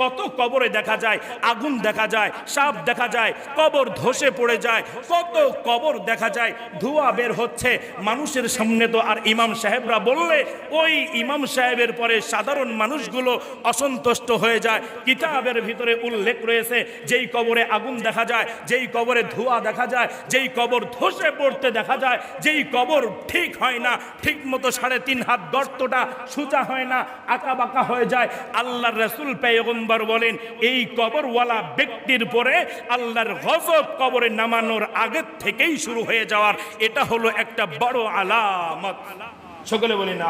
কত কবরে দেখা যায়, আগুন দেখা যায়, সাপ দেখা যায়, কবর ধসে পড়ে যায়, কত কবর দেখা যায়, ধোঁয়া বের হচ্ছে। মানুষের সামনে তো আর ইমাম সাহেবরা বললে, ওই ইমাম সাহেবের পরে সাধারণ মানুষগুলো অসন্তুষ্ট হয়ে যায়। কিতাবের ভিতরে উল্লেখ রয়েছে, যেই কবরে আগুন দেখা যায়, যেই কবরে ধোঁয়া দেখা যায়, যেই কবর ধসে পড়তে দেখা যায়, যেই কবর ঠিক হয় না, ঠিক মতো সাড়ে তিন হাত গর্তটা সোজা হয় না, আঁকা বাঁকা হয়ে যায়। আল্লাহর রসুল পেয়গম্বর বলেন, এই কবরওয়ালা ব্যক্তির পরে আল্লাহর গজব কবরে নামানোর আগের থেকেই শুরু হয়ে যাওয়ার। এটা হলো একটা বড় আলামত। সকলে বলি না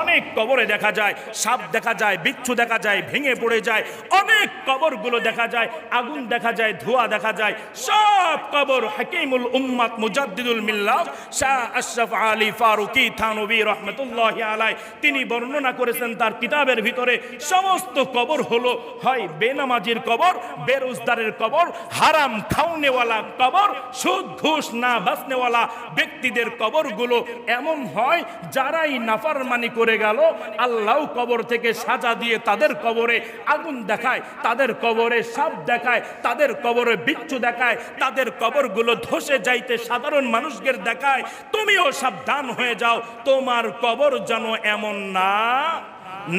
অনেক কবরে দেখা যায়, সাপ দেখা যায়, বিচ্ছু দেখা যায়, ভেঙে পড়ে যায়, অনেক কবরগুলো দেখা যায়, আগুন দেখা যায়, ধোঁয়া দেখা যায়, সব কবর হাকিমুল উম্মাত মুজাদ্দিদুল মিল্লাত, শাহ আশরাফ আলী ফারুকি থানবী রহমতুল্লাহ আলাই তিনি বর্ণনা করেছেন তার কিতাবের ভিতরে, সমস্ত কবর হলো, হয় বেনামাজির কবর বেরোজদারের কবর, হারাম খাওনেওয়ালা কবর, সুদ, ঘুষ, না বাসনেওয়ালা ব্যক্তিদের কবরগুলো এমন হয়, যারাই নাফারমানি করে গেল। আল্লাহ কবর থেকে সাজা দিয়ে তাদের কবরে আগুন দেখায়, তাদের কবরে সাপ দেখায়, তাদের কবরে বিচ্ছু দেখায়, তাদের কবরগুলো ধসে যাইতে সাধারণ মানুষদের দেখায়। তুমিও সাবধান হয়ে যাও, তোমার কবর যেন এমন না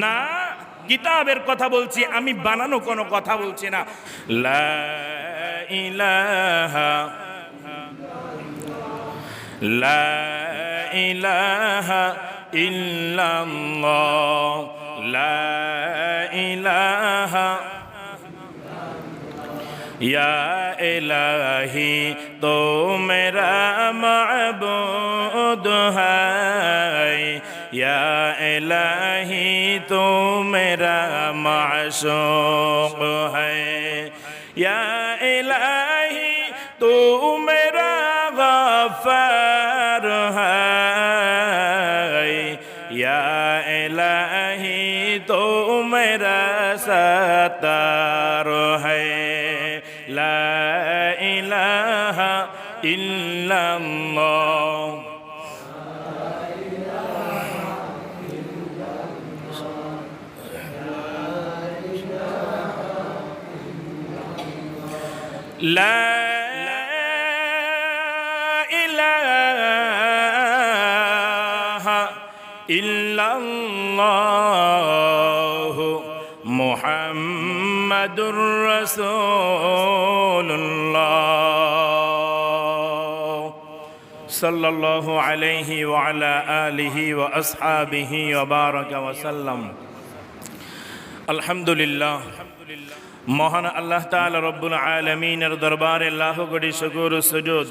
না। কিতাবের কথা বলছি, আমি বানানো কোনো কথা বলছি না। লা ইলাহা লা ইলাহা ইল্লাল্লাহ, লা ইলাহা ইয়া ইলাহি তো মেরা মাবুদ হায় ইয়া ইলাহি তো মেরা মাশুক হায় ইয়া सतार है ला इलाहा इल्लल्लाह لا إله إلا الله মুহাম্মাদুর রাসূলুল্লাহ সাল্লাল্লাহু আলাইহি ওয়া আলা আলিহি ওয়া আসহাবিহি ওয়া বারাকা ওয়া সাল্লাম আলহামদুলিল্লাহ মহান আল্লাহ তাআলা রব্বুল আলামিনের দরবারে লাখ কোটি শুকর ও সুজুদ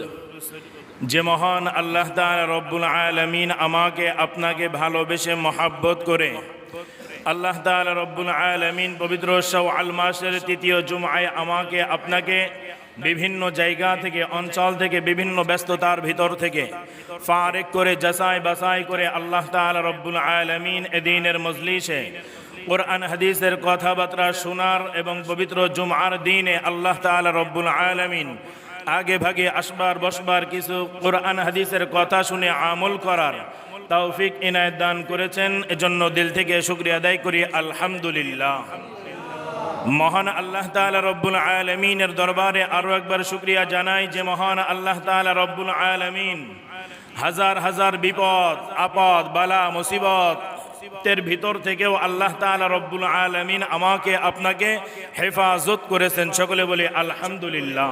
যে মহান আল্লাহ তাআলা রব্বুল আলামিন আমাকে আপনাকে ভালোবেসে মহাব্বত করে আল্লাহ তাআলা রব্বুল আলমিন পবিত্র শাওয়াল মাসের তৃতীয় জুমায় আমাকে, আপনাকে বিভিন্ন জায়গা থেকে, অঞ্চল থেকে, বিভিন্ন ব্যস্ততার ভিতর থেকে ফারেক করে, যাচাই বাসাই করে আল্লাহ তাআলা রব্বুল আলমিন এদিনের মজলিসে কোরআন, হাদিসের কথাবার্তা শোনার এবং পবিত্র জুমার দিনে আল্লাহ তাআলা রব্বুল আলামিন আগে ভাগে আসবার, বসবার কিছু কোরআন, হাদিসের কথা শুনে আমল করার তৌফিক ইনায়ত দান করেছেন। এজন্য দিল থেকে শুক্রিয়া আদায় করি। আলহামদুলিল্লাহ। মহান আল্লাহ তাআলা রব্বুল আলমিনের দরবারে আরও একবার শুক্রিয়া জানাই যে মহান আল্লাহ তাআলা রব্বুল আলমিন হাজার হাজার বিপদ, আপদ, বালা, মুসিবত তের ভিতর থেকেও আল্লাহ তাআলা রব্বুল আলমিন আমাকে, আপনাকে হেফাজত করেছেন। সকলে বলে আলহামদুলিল্লাহ।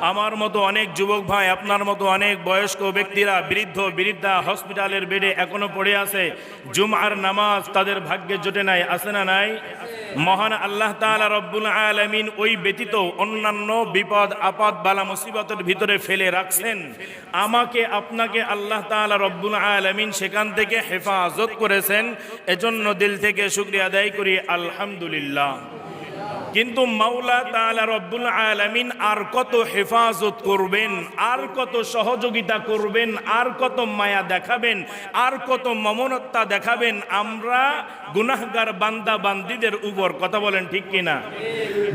আমার মতো অনেক যুবক ভাই, আপনার মতো অনেক বয়স্ক ব্যক্তিরা, বৃদ্ধ, বৃদ্ধা, হসপিটালের বেডে এখনও পড়ে আছে। জুমার নামাজ তাদের ভাগ্যে জোটে নাই, আছে না নাই? মহান আল্লাহ তাআলা রব্বুল আলামিন ওই ব্যতীত অন্যান্য বিপদ, আপদ, বালা, মুসিবতের ভিতরে ফেলে রাখছেন। আমাকে, আপনাকে আল্লাহ তাআলা রব্বুল আলামিন সেখান থেকে হেফাজত করেছেন। এজন্য দিল থেকে শুক্রিয়া আদায় করি। আলহামদুলিল্লাহ। কিন্তু মাওলা তাআলা রব্বুল আলামিন আর কত হেফাজত করবেন, আর কত সহযোগিতা করবেন, আর কত মায়া দেখাবেন, আর কত মমনত্তা দেখাবেন, আমরা গুনাহগার বান্দা বান্দিদের উপর, কথা বলেন ঠিক কিনা?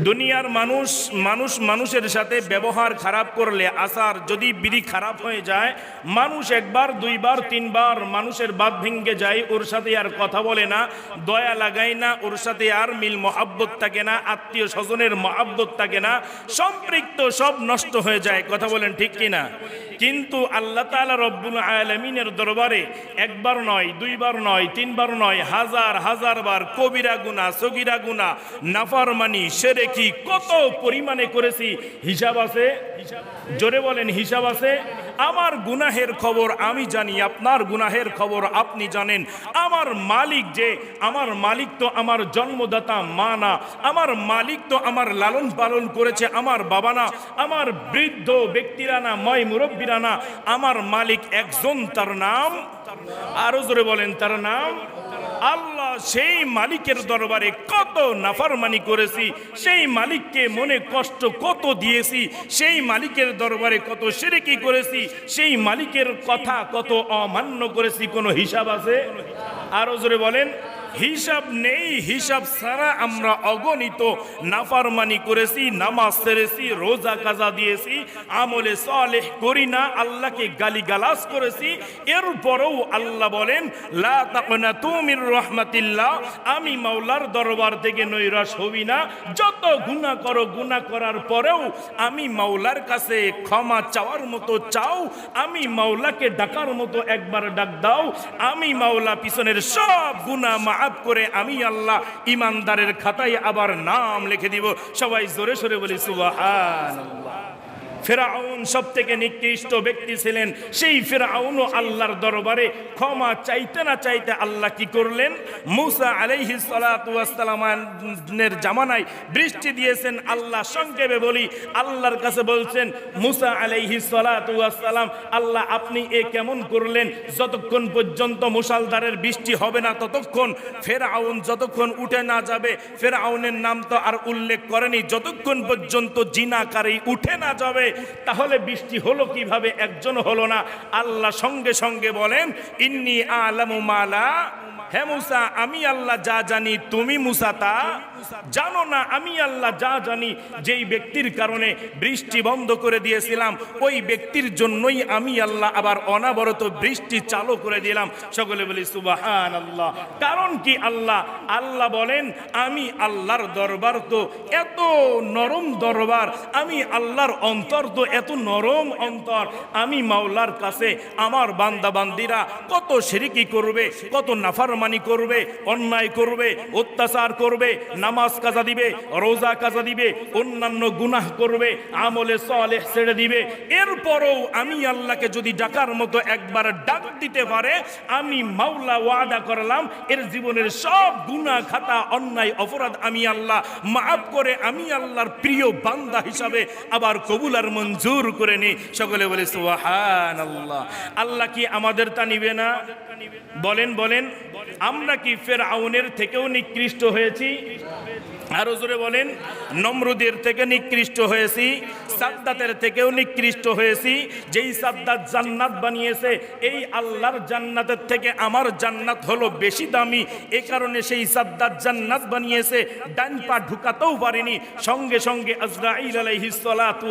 দুনিয়ার মানুষ মানুষ মানুষের সাথে ব্যবহার খারাপ করলে আসার যদি বিধি খারাপ হয়ে যায়, মানুষ একবার, দুইবার, তিনবার মানুষের বাদ ভেঙ্গে যায়, ওর সাথে আর কথা বলে না, দয়া লাগায় না, ওর সাথে আর মিল মহাব্বত থাকে না আত্মীয় স্বজনের মহাব্বত থাকে না, সম্পৃক্ত সব নষ্ট হয়ে যায়, কথা বলেন ঠিক কিনা? কিন্তু আল্লাহ তাআলা রব্বুল আলমিনের দরবারে একবার নয়, দুইবার নয়, তিনবার নয়, হাজার হাজার বার কবিরা গুনা সগিরা গুনা নাফারমানি, সেরেকি কত পরিমাণে করেছি, হিসাব আছে? জোরে বলেন হিসাব আছে? আমার গুনাহের খবর আমি জানি, আপনার গুনাহের খবর আপনি জানেন। আমার মালিক যে, আমার মালিক তো আমার জন্মদাতা মা না। আমার মালিক তো আমার লালন পালন করেছে আমার বাবা না। আমার বৃদ্ধ ব্যক্তিরা না ময় মুরব্বীরা না। আমার মালিক একজন, তার নাম, আরও জোরে বলেন, তার নাম আল্লাহ সেই মালিকের দরবারে কত নাফারমানি করেছি, সেই মালিককে মনে কষ্ট কত দিয়েছি, সেই মালিকের দরবারে কত সেরেকি করেছি, সেই মালিকের কথা কত অমান্য করেছি, কোনো হিসাব আছে? আরও জোরে বলেন। হিসাব নেই, হিসাব ছাড়া আমরা অগণিত নাফারমানি করেছি, নামাজ সেরেছি, রোজা কাজা দিয়েছি, আমলে সালেহ করি না, আল্লাহকে গালিগালাজ করেছি। এরপরেও আল্লাহ বলেন, লা তুমির রহমাতিল্লাহ আমি মাওলার দরবার থেকে নৈরাশ হবি না। যত গুণা করো গুণা করার পরেও আমি মাওলার কাছে ক্ষমা চাওয়ার মতো চাও, আমি মাওলাকে ডাকার মতো একবার ডাক দাও, আমি মাওলা পিছনের সব গুণা মাফ করে আমি আল্লাহ ইমানদারের খাতায় আবার নাম লিখে দিব। সবাই জোরে সরে বলি, সুবহানাল্লাহ। ফেরাউন সব থেকে নিকৃষ্ট ব্যক্তি ছিলেন। সেই ফেরাউন আল্লাহর দরবারে ক্ষমা চাইতে না চাইতে আল্লাহ কি করলেন? মুসা আলাইহি সালামের জামানায় বৃষ্টি দিয়েছেন আল্লাহ সংক্ষেপে বলি, আল্লাহর কাছে বলছেন, মুসা আলাইহি সালাম আল্লাহ আপনি এ কেমন করলেন? যতক্ষণ পর্যন্ত মুসালদারের বৃষ্টি হবে না ততক্ষণ ফেরাউন যতক্ষণ উঠে না যাবে, ফেরাউনের নাম তো আর উল্লেখ করেনি, যতক্ষণ পর্যন্ত জিনাকারী উঠে না যাবে তাহলে বৃষ্টি হলো কীভাবে? একজন হলো না। আল্লাহ সঙ্গে সঙ্গে বলেন ইন্নি আলামু মালা হে মুসা, আমি আল্লাহ যা জানি, তুমি মুসা তা জানো না। আমি আল্লাহ যা জানি, যেই ব্যক্তির কারণে বৃষ্টি বন্ধ করে দিয়েছিলাম, ওই ব্যক্তির জন্যই আমি আল্লাহ আবার অনাবরত বৃষ্টি চালু করে দিলাম। সকলে বলি সুবাহান আল্লাহ কারণ কি আল্লাহ? আল্লাহ বলেন, আমি আল্লাহর দরবার তো এত নরম দরবার, আমি আল্লাহর অন্তর তো এত নরম অন্তর। আমি মাওলার কাছে, আমার বান্দা বান্দিরা কত শিরিকি করবে, কত নাফারমানি করবে, অন্যায় করবে, অত্যাচার করবে, নামাজ কাজা দিবে, রোজা কাজা দিবে, অন্যান্য গুনাহ করবে, আমলে সলেহ ছেড়ে দিবে। এরপরও আমি আল্লাহকে যদি ডাকার মতো একবার ডাক দিতে পারে, আমি মাওলা ওয়াদা করলাম, এর জীবনের সব গুনাহ, খাতা, অন্যায়, অপরাধ আমি আল্লাহ মাফ করে, আমি আল্লাহর প্রিয় বান্দা হিসাবে আবার কবুল আর মঞ্জুর করে নি সকলে বলে সোহান আল্লাহ আল্লাহ কি আমাদের তা নিবে না? বলেন বলেন। আমরা কি ফের আউনের থেকেও নিকৃষ্ট হয়েছি? আরও জোরে বলেন, নমরুদের থেকে নিকৃষ্ট হয়েছি, সাদ্দাতের থেকেও নিকৃষ্ট হয়েছি, যেই সাদ্দাত জান্নাত বানিয়েছে, এই আল্লাহর জান্নাতের থেকে আমার জান্নাত হলো বেশি দামি। এ কারণে সেই সাদ্দাত জান্নাত বানিয়েছে, ডান পা ঢুকাতেও পারেনি। সঙ্গে সঙ্গে আজরাইল আলাইহিস সালাতু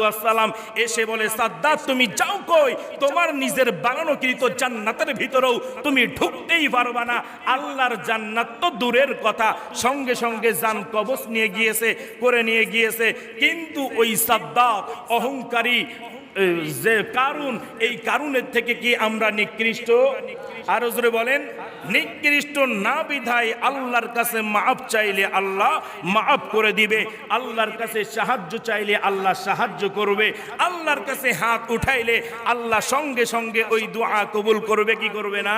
এসে বলে, সাদ্দাত, তুমি যাও কই? তোমার নিজের বানানোকৃত জান্নাতের ভিতরেও তুমি ঢুকতেই পারবা না। আল্লাহর জান্নাত তো দূরের কথা। সঙ্গে সঙ্গে জান কবচ নিয়ে গিয়েছে, করে নিয়ে গিয়েছে। কিন্তু ওই সাদ্দাব অহংকারী যে কারুন, এই কারুনের থেকে কি আমরা নিকৃষ্ট? আরও জোরে বলেন। নিকৃষ্ট না বিধায় আল্লাহর কাছে মাফ চাইলে আল্লাহ মাফ করে দিবে। আল্লাহর কাছে সাহায্য চাইলে আল্লাহ সাহায্য করবে। আল্লাহর কাছে হাত উঠাইলে আল্লাহ সঙ্গে সঙ্গে ওই দোয়া কবুল করবে, কি করবে না?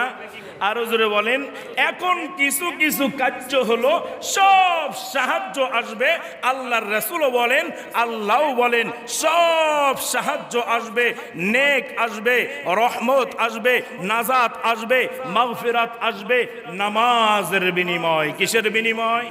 আরও জোরে বলেন, এখন কিছু কিছু কার্য হলো, সব সাহায্য আসবে। আল্লাহর রসুলও বলেন, আল্লাহও বলেন, সব সাহায্য আসবে। নেক আসবে, রহমত আসবে, নাজাত আসবে, মাগফিরাত আসবে নামাজের বিনিময় কিসের বিনিময়?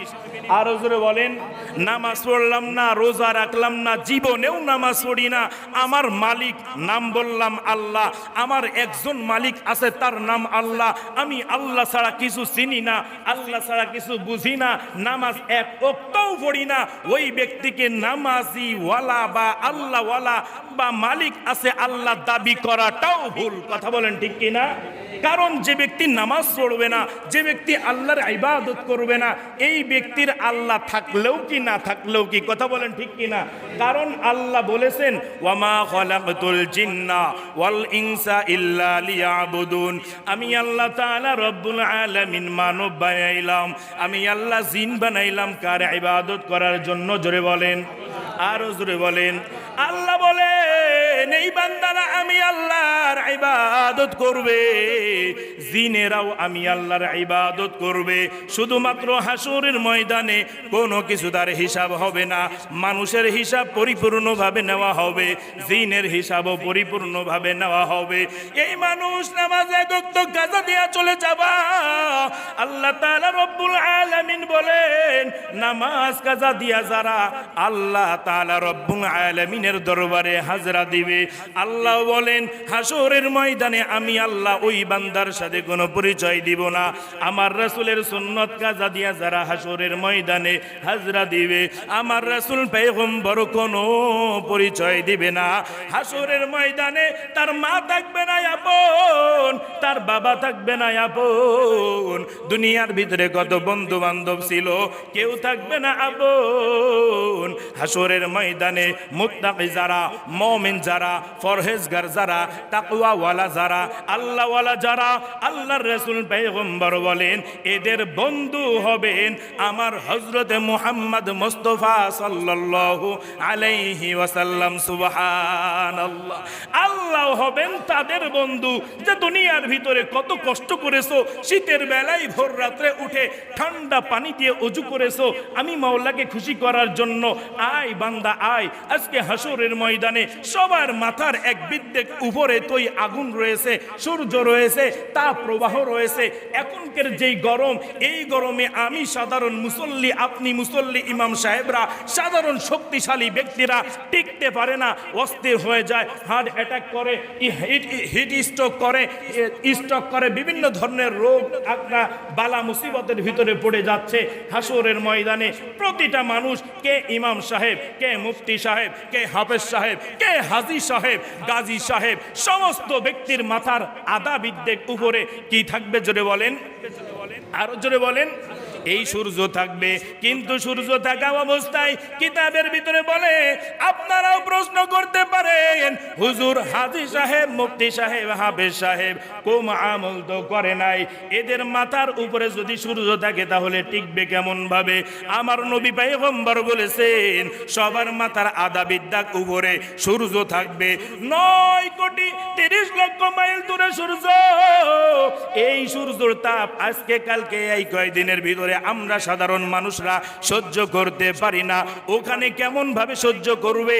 আর জোরে বলেন, নামাজ পড়লাম না, রোজা রাখলাম না, জীবনেও নামাজ পড়ি না। আমার মালিক, নাম বললাম আল্লাহ। আমার একজন মালিক আছে, তার নাম আল্লাহ। আমি আল্লাহ ছাড়া কিছু চিনি না, আল্লাহ ছাড়া কিছু বুঝি না। নামাজ এক অক্তও পড়ি না। ওই ব্যক্তিকে নামাজি ওয়ালা বা আল্লাহ ওয়ালা বা মালিক আছে, আল্লাহ দাবি করাটাও ভুল। কথা বলেন ঠিক কিনা? কারণ যে ব্যক্তি নামাজ পড়বে না, যে ব্যক্তি আল্লাহর ইবাদত করবে না, এই ব্যক্তির আল্লাহ থাকলেও কি না থাকলেও কি? কথা বলেন ঠিক কি না কারণ আল্লাহ বলেছেন, ওয়ামা খলাকতুল জিন্না ওয়াল ইনসা ইল্লা লিয়াবুদুন। আমি আল্লাহ তাআলা রব্বুল আলামিন মানব বানাইলাম। আমি আল্লাহ জিন বানাইলাম। কার ইবাদত করার জন্য? জোরে বলেন। আরও জোরে বলেন। আল্লাহ বলেন এই বান্দারা, আমি আল্লাহর ইবাদত করবে। জিনেরাও আমি আল্লাহর ইবাদত করবে। শুধুমাত্র হাসুরের ময়দানে কোনো কিছু তার হিসাব হবে না, মানুষের হিসাব পরিপূর্ণভাবে নেওয়া হবে, জিনের হিসাবও পরিপূর্ণভাবে নেওয়া হবে। এই মানুষ নামাজ একত্র গাজা দিয়া চলে যাবা। আল্লাহ তাআলা রব্বুল আলামিন বলেন, নামাজ কাজা দিয়া যারা আল্লাহ তাআলা রব্বুল আলামিনের দরবারে হাজরা দিবে আল্লাহ বলেন হাসরের ময়দানে আমি আল্লাহ ওই বান্দার সাথে কোনো পরিচয় দিব না। আমার রাসূলের সুন্নত কাজা দিয়া যারা হাসরের ময়দানে হাজরা দিবে, আমার রাসূল পয়গম্বর কোনো পরিচয় দিবে না। হাসরের ময়দানে তার মা থাকবে না আপন, তার বাবা থাকবে না আপন। দুনিয়ার ভিতরে কত বন্ধু বান্ধব ছিল, কেউ থাকবে না আপন। হাসরের ময়দানে মুত্তাকি যারা, মমিন যারা ফরহেজগার যারা, তাকওয়াওয়ালা যারা, আল্লাহওয়ালা যারা, আল্লাহর রাসূল পয়গম্বর বলেন, এদের বন্ধু হবেন আমার হযরতে মুহাম্মদ মুস্তাফা সাল্লাল্লাহু আলাইহি ওয়াসাল্লাম। সুবহানাল্লাহ। আল্লাহ হবেন তাদের বন্ধু যে দুনিয়ার ভিতরে কত কষ্ট করেছ, শীতের বেলায় ভোর রাত্রে উঠে ঠান্ডা পানি দিয়ে অজু করেছ, আমি মাওলাকে খুশি করার জন্য, আয় বান্দা, আয়, আজকে হাসুরের ময়দানে সবার মাথার এক বিদ্যেক উপরে তৈ আগুন রয়েছে, সূর্য রয়েছে তা প্রবাহ রয়েছে। এখনকার যেই গরম, এই গরমে আমি সাধারণ মুসল্লি, আপনি মুসল্লি, ইমাম সাহেবরা, সাধারণ শক্তিশালী ব্যক্তিরা টিকতে পারে না, অস্থির হয়ে যায় হার্ট অ্যাটাক করে হিট স্ট্রোক করে স্ট্রোক করে, বিভিন্ন ধরনের রোগ আপনার বালা মুসিবতের ভিতরে পড়ে যাচ্ছে। হাসরের ময়দানে প্রতিটা মানুষ, কে ইমাম সাহেব, কে মুফতি সাহেব, কে হাফেজ সাহেব, কে হাজি সাহেব, গাজী সাহেব, সমস্ত ব্যক্তির মাথার আদা বিদ্যেক উপরে কি থাকবে জোরে বলেন? আরও জোরে বলেন? এই সূর্য থাকবে, কিন্তু সূর্য থাকা অবস্থায় কিতাবের ভিতরে বলে, আপনারাও প্রশ্ন করতে পারেন, হুজুর হাজি সাহেব, মুফতি সাহেব, হাফেজ সাহেব কোম আমল তো করে নাই, এদের মাথার উপরে যদি সূর্য থাকে তাহলে টিকবে কেমন ভাবে আমার নবী পাইগম্বর বলেছেন, সবার মাথার আদা বিদ্যাক উপরে সূর্য থাকবে। নয় কোটি তিরিশ লক্ষ মাইল দূরে সূর্য। এই সূর্যর তাপ আজকে কালকে এই কয়দিনের ভিতরে আমরা সাধারণ মানুষরা সহ্য করতে পারি না। ওখানে কেমন ভাবে সহ্য করবে?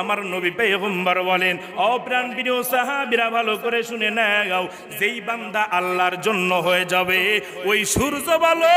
আমার নবী পেগম্বর বলেন অপ্রাণ প্রিয় সাহাবিরা, ভালো করে শুনে নাও যেই বান্দা আল্লাহর জন্য হয়ে যাবে, ওই সূর্য ভালো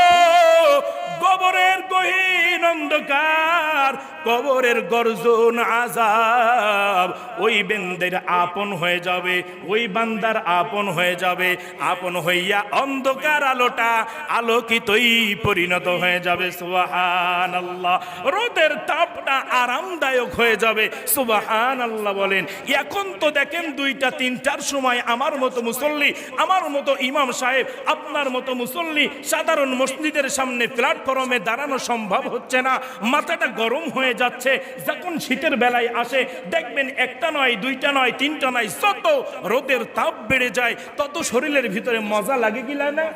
কবরের গহীন অন্ধকার কবরের গর্জন আজাব, ওই বেন্দের আপন হয়ে যাবে, ওই বান্দার আপন হয়ে যাবে, আপন হইয়া অন্ধকার আলোটা আলোকিতই পরিণত হয়ে যাবে সুবাহান আল্লাহ রোদের তাপটা আরামদায়ক হয়ে যাবে সুবাহান আল্লাহ বলেন। এখন তো দেখেন দুইটা, তিনটার সময় আমার মতো মুসল্লি, আমার মতো ইমাম সাহেব, আপনার মতো মুসল্লি, সাধারণ মসজিদের সামনে প্ল্যাটফর্মে দাঁড়ানো সম্ভব হচ্ছে না। মাথাটা গরম হয়ে যাচ্ছে, যখন শীতের বেলায় আসে, দেখবেন একটা নয়, দুইটা নয়, তিনটা নয়, যত রোদের তাপ বেড়ে যায়, তত শরীরের ভিতরে মজা লাগে কি লাগে না?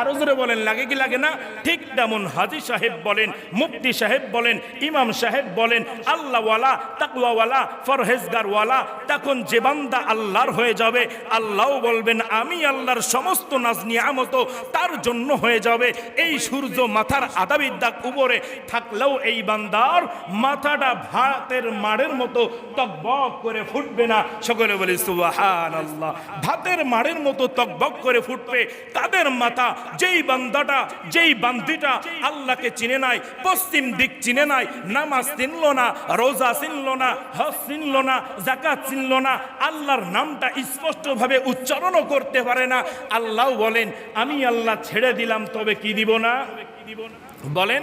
আরও জোরে বলেন, লাগে কি লাগে না? ঠিক তেমন হাজি সাহেব বলেন, মুফতি সাহেব বলেন, ইমাম সাহেব বলেন, আল্লাহওয়ালা, তাকওয়াওয়ালা, ফরহেজগারওয়ালা, তখন যে বান্দা আল্লাহর হয়ে যাবে, আল্লাহ বলবেন, আমি আল্লাহর সমস্ত নাজ নিয়ামত তার জন্য হয়ে যাবে। এই সূর্য মাথার আদাবিদ্যাক উপরে থাকলেও এই বান্দার মাথাটা ভাতের মাড়ের মতো টকবক করে ফুটবে না। সকলে বলি সুবাহান আল্লাহ ভাতের মাড়ের মতো টকবক করে ফুটবে। তাদের মাথা, যেই বান্দাটা, যেই বান্দিটা আল্লাহকে চিনে নাই, পশ্চিম দিক চিনে নাই, নামাজ চিনল না, রোজা চিনল না, হজ চিনল না জাকাত চিনল না, আল্লাহর নামটা স্পষ্টভাবে উচ্চারণও করতে পারে না। আল্লাহ বলেন, আমি আল্লাহ ছেড়ে দিলাম, তবে কি দিব না? বলেন,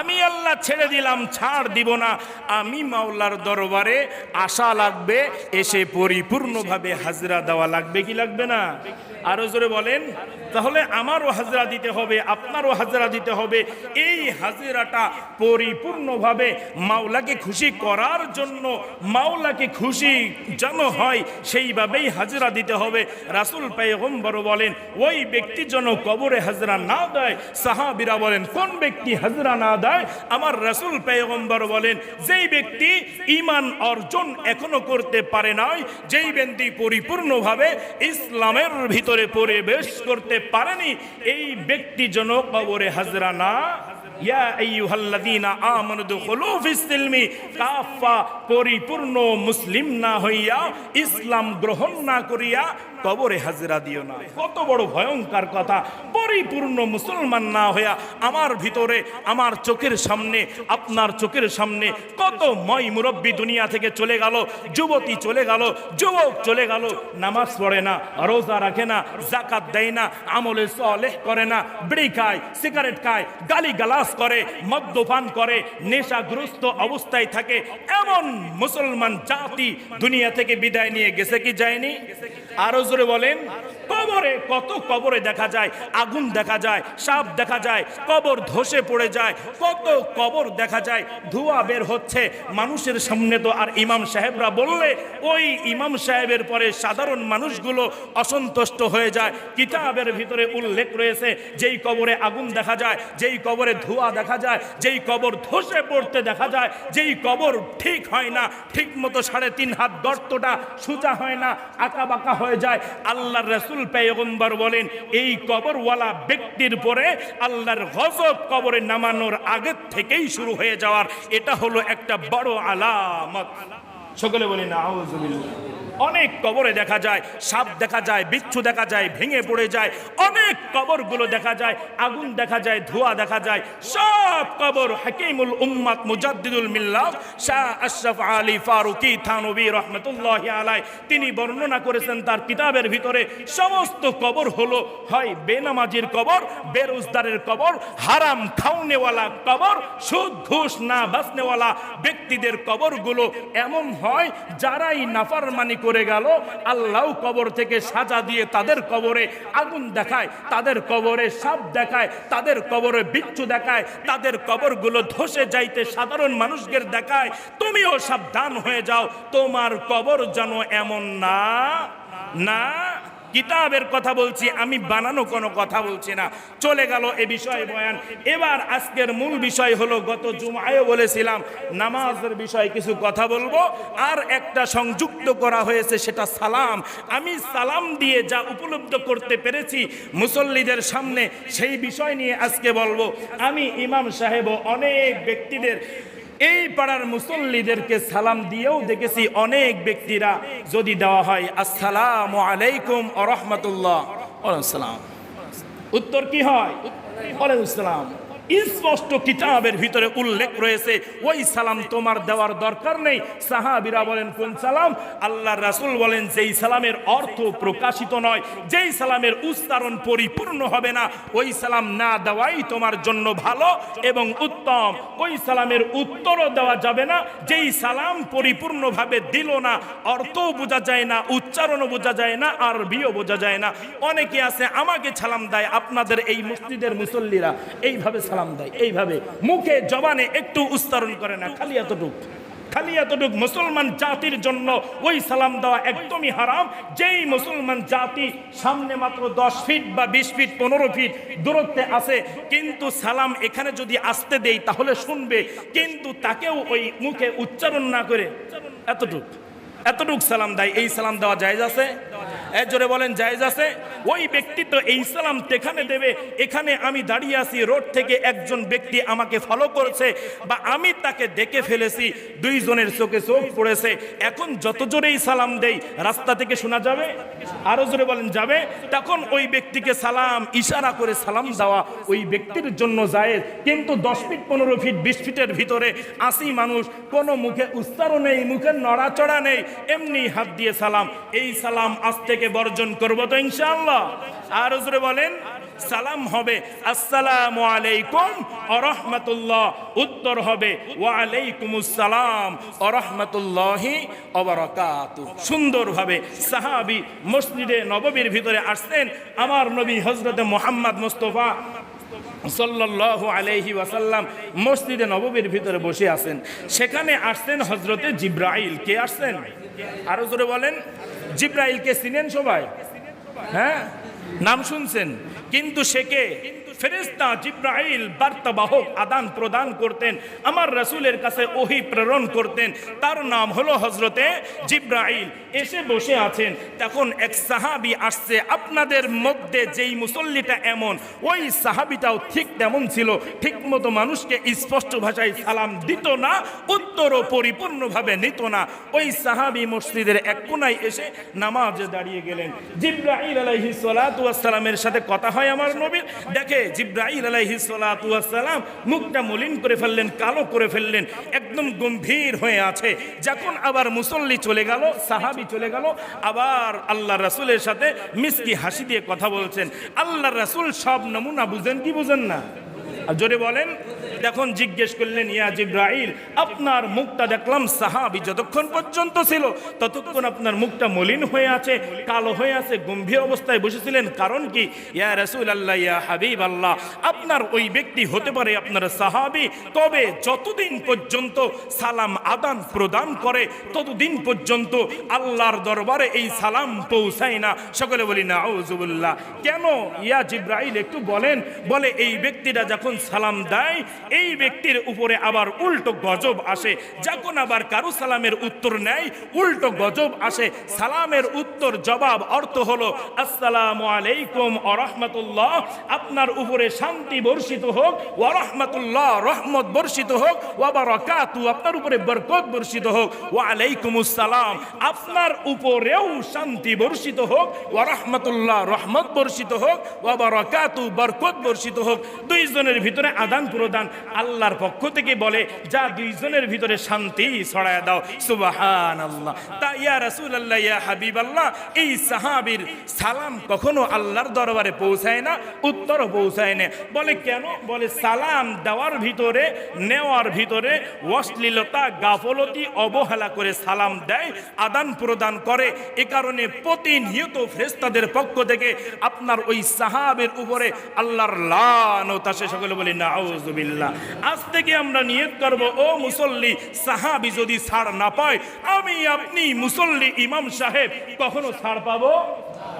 আমি আল্লাহ ছেড়ে দিলাম, ছাড় দিব না। আমি মাওলার দরবারে আশা লাগবে, এসে পরিপূর্ণভাবে হাজরা দেওয়া লাগবে কি লাগবে না? আরও জোরে বলেন, তাহলে আমারও হাজরা দিতে হবে আপনারও হাজরা দিতে হবে। এই হাজিরাটা পরিপূর্ণভাবে মাওলাকে খুশি করার জন্য, মাওলাকে খুশি যেন হয়, সেইভাবেই হাজরা দিতে হবে। রাসুল পায়গম্বর বলেন, ওই ব্যক্তি যেন কবরে হাজরা না দেয়, সাহাবিরা বলেন, কোন ব্যক্তি হাজরা না দেয়? আমার রাসুল পেয়গম্বর বলেন, যেই ব্যক্তি ইমান অর্জন এখনও করতে পারে নাই, যেই ব্যক্তি পরিপূর্ণভাবে ইসলামের ভিতরে প্রবেশ করতে পারেনি। এই ব্যক্তি যেন কবরে হাজরা না। ইয়া আইয়ুহাল্লাযীনা আমানু দুখুলু ফিস সিলমি কাফা পরিপূর্ণ মুসলিম না হইয়া, ইসলাম গ্রহণ না করিয়া কবরে হাজরা দিও না। কত বড় ভয়ঙ্কর কথা। পরিপূর্ণ মুসলমান না হইয়া আমার ভিতরে, আমার চোখের সামনে, আপনার চোখের সামনে কত ময় মুরব্বী দুনিয়া থেকে চলে গেল, যুবতী চলে গেল, যুবক চলে গেল। নামাজ পড়ে না, রোজা রাখে না জাকাত দেয় না, আমলে সলেহ করে না, বিড়ি খায়, সিগারেট খায় গালি গালাস করে, মদ্যপান করে, নেশাগ্রস্ত অবস্থায় থাকে। এমন মুসলমান জাতি দুনিয়া থেকে বিদায় নিয়ে গেছে কি যায়নি? আরও জোরে বলেন, কবরে কত কবরে দেখা যায়, আগুন দেখা যায়, সাপ দেখা যায়, কবর ধসে পড়ে যায়, কত কবর দেখা যায়, ধোঁয়া বের হচ্ছে। মানুষের সামনে তো আর ইমাম সাহেবরা বললে, ওই ইমাম সাহেবের পরে সাধারণ মানুষগুলো অসন্তুষ্ট হয়ে যায়। কিতাবের ভিতরে উল্লেখ রয়েছে, যেই কবরে আগুন দেখা যায়, যেই কবরে ধোঁয়া দেখা যায়, যেই কবর ধসে পড়তে দেখা যায়, যেই কবর ঠিক হয় না ঠিক মতো সাড়ে তিন হাত গর্তটা সোজা হয় না, আঁকা বাঁকা হয়ে যায়, আল্লাহর রসুল পেয়গম্বর বলেন, এই কবরওয়ালা ব্যক্তির পরে আল্লাহর গজব কবরে নামানোর আগের থেকেই শুরু হয়ে যাওয়ার। এটা হলো একটা বড় আলামত। সকলে বলি না অনেক কবরে দেখা যায়, সাপ দেখা যায়, বিচ্ছু দেখা যায়, ভেঙে পড়ে যায়, অনেক কবরগুলো দেখা যায়, আগুন দেখা যায়, ধোঁয়া দেখা যায়, সব কবর হাকিমুল উম্মাত মুজাদ্দিদুল মিল্লাত, শাহ আশরাফ আলী ফারুকি থানবী রহমতুল্লাহ আলাই তিনি বর্ণনা করেছেন তার কিতাবের ভিতরে, সমস্ত কবর হলো, হয় বেনামাজির কবর বেরোজদারের কবর, হারাম খাওনেওয়ালা কবর, সুদ, ঘুষ, না বাসনেওয়ালা ব্যক্তিদের কবরগুলো এমন হয়, যারাই নাফারমানি করে গেল আল্লাহ কবর থেকে সাজা দিয়ে তাদের কবরে আগুন দেখায়, তাদের কবরে সাপ দেখায়, তাদের কবরে বিচ্ছু দেখায়, তাদের কবরগুলো ধসে যাইতে সাধারণ মানুষদের দেখায়, তুমিও সাবধান হয়ে যাও, তোমার কবর যেন এমন না না কিতাবের কথা বলছি, আমি বানানো কোনো কথা বলছি না। চলে গেল এ বিষয়ে বয়ান। এবার আজকের মূল বিষয় হলো, গত জুমায়ও বলেছিলাম, নামাজের বিষয়ে কিছু কথা বলব, আর একটা সংযুক্ত করা হয়েছে, সেটা সালাম। আমি সালাম দিয়ে যা উপলব্ধ করতে পেরেছি মুসল্লিদের সামনে, সেই বিষয় নিয়ে আজকে বলব। আমি ইমাম সাহেব অনেক ব্যক্তিদের এই পাড়ার মুসল্লিদেরকে সালাম দিয়েও দেখেছি অনেক ব্যক্তিরা যদি দেওয়া হয় আসসালাম আলাইকুম ও রহমতুল্লাহ। সালাম। উত্তর কি হয়? আসসালাম স্পষ্ট কিতাবের ভিতরে উল্লেখ রয়েছে, ওই সালাম তোমার দেওয়ার দরকার নেই। সাহাবিরা বলেন, কোন সালাম? আল্লাহ রাসুল বলেন, যেই সালামের অর্থ প্রকাশিত নয়, যেই সালামের উচ্চারণ পরিপূর্ণ হবে না, ওই সালাম না দেওয়াই তোমার জন্য ভালো এবং উত্তম। ওই সালামের উত্তরও দেওয়া যাবে না, যেই সালাম পরিপূর্ণভাবে দিল না, অর্থও বোঝা যায় না, উচ্চারণও বোঝা যায় না, আরবিও বোঝা যায় না। অনেকে আছে, আমাকে সালাম দেয় আপনাদের এই মসজিদের মুসল্লিরা। এইভাবে সালাম দেয়। এইভাবে মুখে, জবানে একটু উচ্চারণ করে না, খালি এতটুক। খালি এতটুক মুসলমান জাতির জন্য ওই সালাম দেওয়া একদমই হারাম। যেই মুসলমান জাতি সামনে মাত্র দশ ফিট বা বিশ ফিট, পনেরো ফিট দূরত্বে আছে, কিন্তু সালাম এখানে যদি আসতে দেই, তাহলে শুনবে, কিন্তু তাকেও ওই মুখে উচ্চারণ না করে। এতটুক। এতটুক সালাম দেয়। এই সালাম দেওয়া জায়েজ আছে? এ জোরে বলেন, জায়েজ আছে? ওই ব্যক্তি তো এই সালাম যেখানে দেবে, এখানে আমি দাঁড়িয়ে আছি, রোড থেকে একজন ব্যক্তি আমাকে ফলো করেছে বা আমি তাকে দেখে ফেলেছি, দুইজনের চোখে চোখ পড়েছে। এখন যত জোরেই সালাম দেই, রাস্তা থেকে শোনা যাবে? আরও জোরে বলেন, যাবে? তখন ওই ব্যক্তিকে সালাম, ইশারা করে সালাম দেওয়া ওই ব্যক্তির জন্য জায়েজ। কিন্তু দশ ফিট, পনেরো ফিট, বিশ ফিটের ভিতরে আসি মানুষ, কোনো মুখে উচ্চারণ নেই, মুখে নড়াচড়া নেই, এমনি হাত দিয়ে সালাম। এই সালাম আজ থেকে বর্জন করব তো ইনশাআল্লাহ। আর জোরে বলেন, সালাম হবে, আসসালামু আলাইকুম আরহামাতুল্লাহ উত্তর হবে ওয়ালাইকুম আসসালাম আরহামাতুল্লাহি অবরাকাতু সুন্দরভাবে সাহাবি মসজিদে নববীর ভিতরে আসতেন। আমার নবী হজরতে মোহাম্মদ মুস্তফা সাল্লাল্লাহু আলহি ওয়াসাল্লাম মসজিদে নববীর ভিতরে বসে আছেন। সেখানে আসছেন হজরতে জিব্রাইল। কে আসছেন? আরও জোরে বলেন। জিব্রাইল কে চিনেন সবাই? হ্যাঁ? নাম শুনছেন। কিন্তু সে কে? ফেরেস্তা জিব্রাইল বার্তাবাহক আদান প্রদান করতেন, আমার রসুলের কাছে ওহি প্রেরণ করতেন। তার নাম হলো হজরতে জিব্রাইল। এসে বসে আছেন। তখন এক সাহাবি আসছে, আপনাদের মধ্যে যেই মুসল্লিটা এমন, ওই সাহাবিটাও ঠিক তেমন ছিল। ঠিক মতো মানুষকে স্পষ্ট ভাষায় সালাম দিত না উত্তরও পরিপূর্ণভাবে নিত না। ওই সাহাবি মসজিদের এক কোনায় এসে নামাজে দাঁড়িয়ে গেলেন। জিব্রাইল আলাইহি সালাতু ওয়াসসালামের সাথে কথা হয় আমার নবীর। দেখে জিব্রাইল আলাইহি ওয়াসসালাম মুখটা মলিন করে ফেললেন, কালো করে ফেললেন, একদম গম্ভীর হয়ে আছে। যখন আবার মুসল্লি চলে গেল, সাহাবি চলে গেল, আবার আল্লাহ রাসূলের সাথে মিসকি হাসি দিয়ে কথা বলছেন। আল্লাহ রাসূল সব নমুনা বুঝেন কি বুঝেন না? আর জোরে বলেন তখন জিজ্ঞেস করলেন, ইয়া জিব্রাইল, আপনার মুখটা দেখলাম সাহাবি যতক্ষণ পর্যন্ত ছিল, ততক্ষণ আপনার মুখটা মলিন হয়ে আছে, কালো হয়ে আছে, গম্ভীর অবস্থায় বসেছিলেন। কারণ কি? ইয়া রাসূল আল্লাহ ইয়া হাবিব আল্লাহ আপনার ওই ব্যক্তি হতে পারে আপনার সাহাবি। তবে যতদিন পর্যন্ত সালাম আদান প্রদান করে, ততদিন পর্যন্ত আল্লাহর দরবারে এই সালাম পৌঁছায় না। সকলে বলি না কেন? ইয়া জিব্রাইল একটু বলেন। বলে, এই ব্যক্তিটা যখন সালাম দেয় এই ব্যক্তির উপরে আবার উল্টো গজব আসে। যখন আবার কারু সালামের উত্তর নেয়, উল্টো গজব আসে। সালামের উত্তর জবাব অর্থ হলো, আসসালামু আলাইকুম আরহামাতুল্লাহ আপনার উপরে শান্তি বর্ষিত হোক ওয়ারহমাতুল্লাহ রহমত বর্ষিত হোক ওয়াবারাকাতু আপনার উপরে বরকত বর্ষিত হোক ওয়ালাইকুম আসসালাম আপনার উপরেও শান্তি বর্ষিত হোক ওয়ারহমাতুল্লাহ রহমত বর্ষিত হোক ওয়াবারাকাতু বরকত বর্ষিত হোক। দুইজনের ভিতরে আদান প্রদান আল্লাহর পক্ষ থেকে বলে, যা দুইজনের ভিতরে শান্তি ছড়ায় দাও। সুবাহান আল্লাহ তা ইয়া রাসূল আল্লাহ ইয়া হাবিব আল্লাহ এই সাহাবীর সালাম কখনো আল্লাহর দরবারে পৌঁছায় না, উত্তরও পৌঁছায় না। বলে কেন? বলে সালাম দেওয়ার ভিতরে, নেওয়ার ভিতরে অশ্লীলতা, গাফলতি, অবহেলা করে সালাম দেয়, আদান প্রদান করে। এ কারণে প্রতিনিয়ত ফ্রেস্তাদের পক্ষ থেকে আপনার ওই সাহাবের উপরে আল্লাহর লান ও তাসে সকলে বলি না আউজুবিল্লাহ আজ থেকে আমরা নিয়ত করব, ও মুসল্লি, সাহাবি যদি ছাড় না পায়, আমি আপনি মুসল্লি ইমাম সাহেব, কখনো ছাড় পাবো?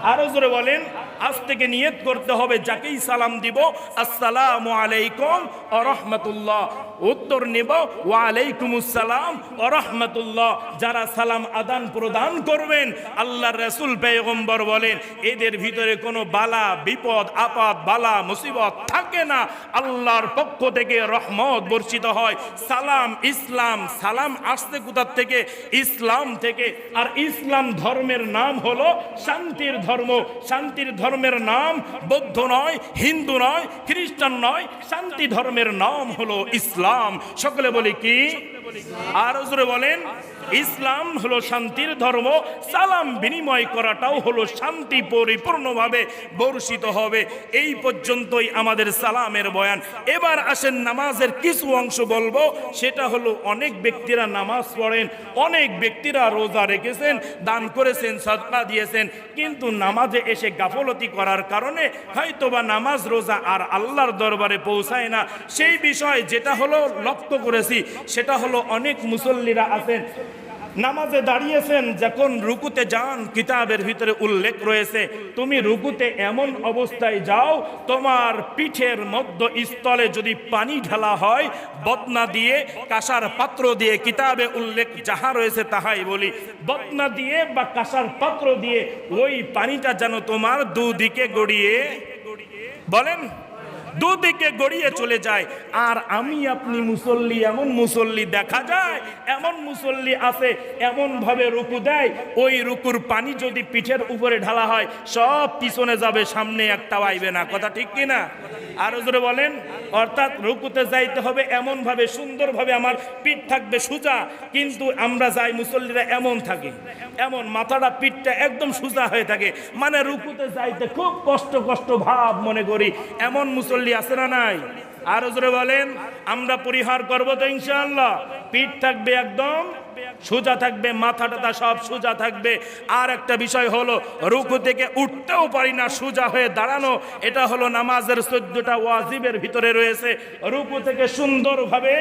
আরও জোরে বলেন, আজ থেকে নিয়ত করতে হবে, যাকেই সালাম দিব, আসসালামু আলাইকুম আ রহমতুল্লাহ। উত্তর নেব। ওয়ালাইকুম আসসালাম ও রহমতুল্লাহ যারা সালাম আদান প্রদান করবেন আল্লাহ রসুল পেগম্বর বলেন, এদের ভিতরে কোনো বালা, বিপদ আপাত বালা, মুসিবত থাকে না। আল্লাহর পক্ষ থেকে রহমত বর্ষিত হয়। সালাম ইসলাম, সালাম আসতে কোথার থেকে? ইসলাম থেকে। আর ইসলাম ধর্মের নাম হলো শান্তির ধর্ম। শান্তির ধর্মের নাম বৌদ্ধ নয়, হিন্দু নয়, খ্রিস্টান নয়, শান্তি ধর্মের নাম হলো ইসলাম। সকলে বলি কি? আর জোরে বলেন, ইসলাম হলো শান্তির ধর্ম, সালাম বিনিময় করাটাও হলো শান্তি পরিপূর্ণভাবে বর্ষিত হবে। এই পর্যন্তই আমাদের সালামের বয়ান। এবার আসেন নামাজের কিছু অংশ বলব, সেটা হলো অনেক ব্যক্তিরা নামাজ পড়েন, অনেক ব্যক্তিরা রোজা রেখেছেন, দান করেছেন, সদকা দিয়েছেন, কিন্তু নামাজে এসে গাফলতি করার কারণে হয়তোবা নামাজ, রোজা আর আল্লাহর দরবারে পৌঁছায় না। সেই বিষয় যেটা হলো লক্ষ্য করেছি, সেটা হলো অনেক মুসল্লিরা আছেন। নামাজে দাঁড়িয়েছেন, যখন রুকুতে যান, কিতাবের ভিতরে উল্লেখ রয়েছে, তুমি রুকুতে এমন অবস্থায় যাও, তোমার পিঠের মধ্য স্থলে যদি পানি ঢালা হয়, বদনা দিয়ে, কাঁসার পাত্র দিয়ে কিতাবে উল্লেখ যাহা রয়েছে তাহাই বলি। বদনা দিয়ে বা কাঁসার পাত্র দিয়ে ওই পানিটা যেন তোমার দুদিকে গড়িয়ে বলেন দুদিকে গড়িয়ে চলে যায়। আর আমি আপনি মুসল্লি, এমন মুসল্লি দেখা যায়, এমন মুসল্লি আছে এমন ভাবে রুকু দেয়। ওই রুকুর পানি যদি পিঠের উপরে ঢালা হয়, সব পিছনে যাবে, সামনে একটা আইবে না। কথা ঠিক কি না? আরও জোরে বলেন, অর্থাৎ রুকুতে যাইতে হবে এমন ভাবে সুন্দর ভাবে আমার পিঠ থাকবে সোজা। কিন্তু আমরা যাই, মুসল্লিরা এমন থাকি, এমন মাথাটা, পিঠটা একদম সোজা হয়ে থাকে। মানে রুকুতে যাইতে খুব কষ্ট কষ্ট ভাব মনে করি। এমন মুসল্লি আছে না নাই? আরও জোরে বলেন আমরা পরিহার করব তো ইনশাআল্লাহ। পিঠ থাকবে একদম সোজা থাকবে মাথা টাথা সব সোজা থাকবে। আর একটা বিষয় হলো, রুকু থেকে উঠতেও পারি না, সোজা হয়ে দাঁড়ানো। এটা হলো নামাজের চোদ্দটা ওয়াজিবের ভিতরে রয়েছে। রুকু থেকে সুন্দরভাবে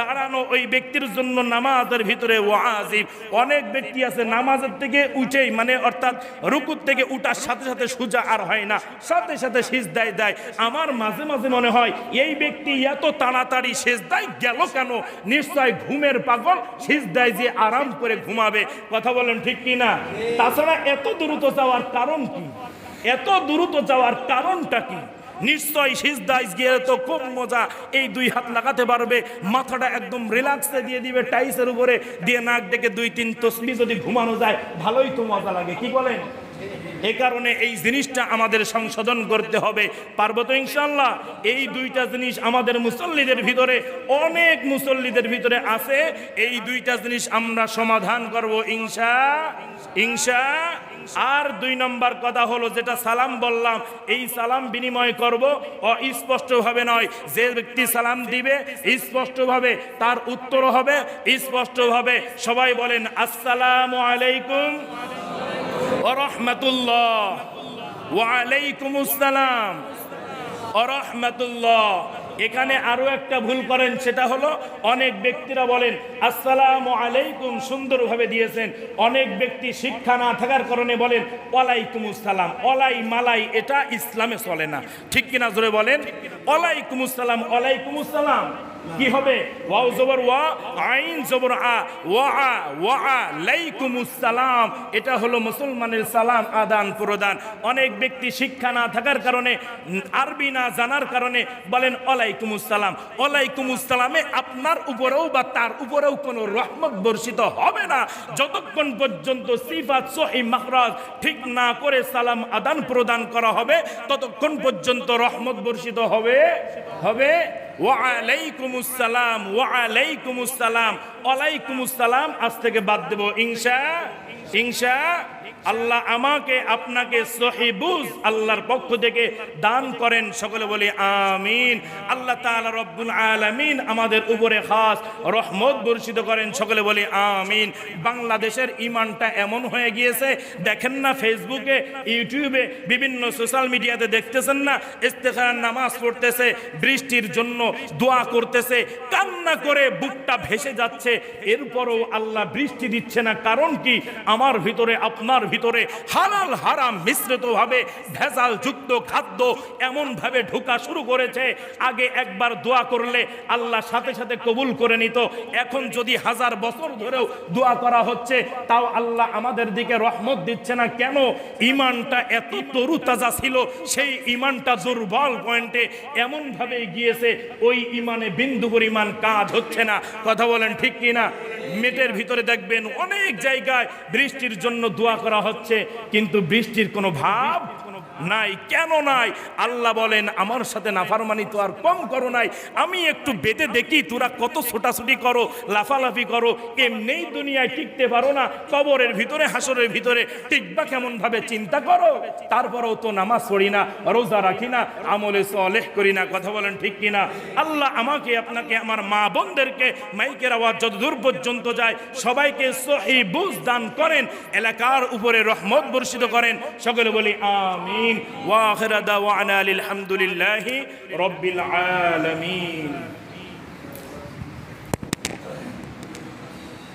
দাঁড়ানো ওই ব্যক্তির জন্য নামাজের ভিতরে ওয়াজিব। অনেক ব্যক্তি আছে নামাজের থেকে উঠেই মানে অর্থাৎ রুকুর থেকে উঠার সাথে সাথে সোজা আর হয় না, সাথে সাথে সিজদায় দেয়। আমার মাঝে মাঝে মনে হয়, এই ব্যক্তি এত তাড়াতাড়ি শেষ সেজদায় গেল কেন? নিশ্চয় ঘুমের পাগল সিজদায় যে আরাম করে ঘুমাবে। কথা বলেন ঠিক কি না তাছাড়া এত দ্রুত যাওয়ার কারণ কি? এত দ্রুত যাওয়ার কারণটা কি? নিশ্চয় গিয়ে মজা। এই দুই হাত লাগাতে পারবে। মাথাটা একদম দিয়ে দিবে টাইসের উপরে। দিয়ে নাক ডেকে দুই, তিন যদি ঘুমানো যায়, ভালোই তো মজা লাগে। কি বলেন? এ কারণে এই জিনিসটা আমাদের সংশোধন করতে হবে। পারব তো ইনশাল্লাহ এই দুইটা জিনিস আমাদের মুসল্লিদের ভিতরে, অনেক মুসল্লিদের ভিতরে আছে। এই দুইটা জিনিস আমরা সমাধান করব ইংসা ইনশা। আর দুই নম্বর কথা হলো যেটা সালাম বললাম, এই সালাম বিনিময় করব অস্পষ্টভাবে নয়। যে ব্যক্তি সালাম দিবে, স্পষ্টভাবে তার উত্তর হবে, স্পষ্টভাবে সবাই বলেন, আসসালামু আলাইকুম। এখানে আরও একটা ভুল করেন, সেটা হলো অনেক ব্যক্তিরা বলেন, আসসালামু আলাইকুম সুন্দরভাবে দিয়েছেন। অনেক ব্যক্তি শিক্ষা না থাকার কারণে বলেন ওয়ালাইকুম আসসালাম ওলাই মালাই, এটা ইসলামে চলে না। ঠিক কিনা জোরে বলেন? ওয়ালাইকুম আসসালাম ওয়ালাইকুম আসসালাম কি হবে? ওয়াও জবর ওয়া, আইন জবর আ, ওয়া আ ওয়া আ, লাইকুমুস সালাম। এটা হলো মুসলমানের সালাম, আদান, প্রদান। অনেক ব্যক্তি শিক্ষা না থাকার কারণে, আরবি না জানার কারণে বলেন, ওয়ালাইকুমুস সালাম। ওয়ালাইকুমুস সালামে আপনার উপরেও বা তার উপরেও কোনো রহমত বর্ষিত হবে না। যতক্ষণ পর্যন্ত সিফাত, সহি মাখরাজ ঠিক না করে সালাম, আদান, প্রদান করা হবে, ততক্ষণ পর্যন্ত রহমত বর্ষিত হবে হবে ওয়ালাইকুমুস সালাম ওয়ালাইকুমুস সালাম ওয়ালাইকুমুস সালাম আজ থেকে বাদ দেব ইনশা ইনশা। আল্লাহ আমাকে আপনাকে সহিবুজ আল্লাহর পক্ষ থেকে দান করেন। সকলে বলি আমিন। আল্লাহ তাআলা রব্বুল আলামিন আমাদের উপরে খাস রহমত বর্ষিত করেন। সকলে বলি আমিন। বাংলাদেশের ইমানটা এমন হয়ে গিয়েছে, দেখেন না ফেসবুকে, ইউটিউবে, বিভিন্ন সোশ্যাল মিডিয়াতে দেখতেছেন না ইস্তেখার নামাজ পড়তেছে, বৃষ্টির জন্য দোয়া করতেছে, কান্না করে বুকটা ভেসে যাচ্ছে। এরপরও আল্লাহ বৃষ্টি দিচ্ছে না, কারণ কি? আমার ভিতরে আপনার ভিতরে হালাল, হারাম, মিশ্রিতভাবে ভেজাল যুক্ত খাদ্য এমন ভাবে ঢোকা শুরু করেছে। আগে একবার দোয়া করলে আল্লাহ সাথে সাথে কবুল করে নিত। এখন যদি হাজার বছর ধরেও দোয়া করা হচ্ছে, তাও আল্লাহ আমাদের দিকে রহমত দিচ্ছে না। কেন? ইমানটা এত তরু তাজা ছিল, সেই ইমানটা দুর্বল পয়েন্টে এমন ভাবে গিয়েছে, ওই ইমানে বিন্দু পরিমাণ কাজ হচ্ছে না। কথা বলেন ঠিক কিনা? মেটের ভিতরে দেখবেন অনেক জায়গায় বৃষ্টির জন্য দোয়া করা হচ্ছে কিন্তু বৃষ্টির কোনো ভাব নাই, কেন নাই? আল্লাহ বলেন, আমার সাথে নাফারমানি তো আর কম করো নাই। আমি একটু বেঁধে দেখি তোরা কত ছোটাছুটি করো, লাফালাফি করো। এমনিই দুনিয়ায় টিকতে পারো না, কবরের ভিতরে, হাসরের ভিতরে। টিকবা কেমন ভাবে চিন্তা করো? তারপরেও তো নামাজ পড়ি না, রোজা রাখি না, আমলে সলেহ করি না, কথা বলেন ঠিক কিনা আল্লাহ আমাকে, আপনাকে, আমার মা বোনদেরকে মাইকের আওয়াজ যতদূর পর্যন্ত যায়, সবাইকে সহি বুঝ দান করেন, এলাকার উপরে রহমত বর্ষিত করেন। সকলে বলি আমিন ওয়া আখিরা দাওয়ানা আলহামদুলিল্লাহি রব্বিল আলামিন